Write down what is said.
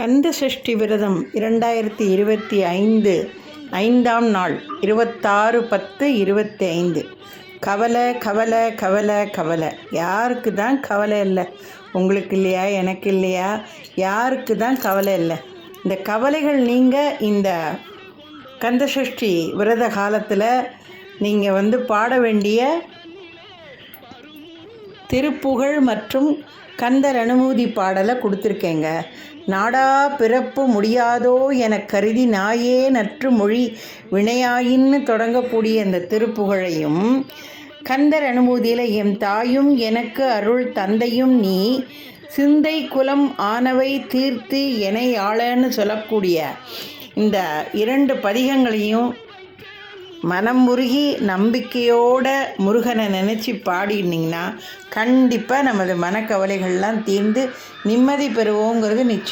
கந்த சஷ்டி விரதம் இரண்டாயிரத்தி இருபத்தி ஐந்து ஐந்தாம் நாள் இருபத்தாறு பத்து இருபத்தி ஐந்து. கவலை கவலை கவலை கவலை. யாருக்கு தான் கவலை இல்லை? உங்களுக்கு இல்லையா? எனக்கு இல்லையா? யாருக்கு தான் கவலை இல்லை? இந்த கவலைகள் நீங்கள் இந்த கந்தசஷ்டி விரத காலத்தில் நீங்கள் வந்து பாட வேண்டிய திருப்புகழ் மற்றும் கந்தர் அனுமூதி பாடலை கொடுத்துருக்கேங்க. நாடா பிறப்பு முடியாதோ என கருதி நாயே நற்று மொழி வினையாயின்னு தொடங்கக்கூடிய இந்த திருப்புகழையும் கந்தர் அனுமூதியில் எம் தாயும் எனக்கு அருள் தந்தையும் நீ சிந்தை குலம் ஆனவை தீர்த்து என ஆளன்னு சொல்லக்கூடிய இந்த இரண்டு பதிகங்களையும் மனம் முருகி நம்பிக்கையோட முருகனை நினச்சி பாடினீங்கன்னா கண்டிப்பாக நமது மனக்கவலைகள்லாம் தீர்ந்து நிம்மதி பெறுவோங்கிறது நிச்சயம்.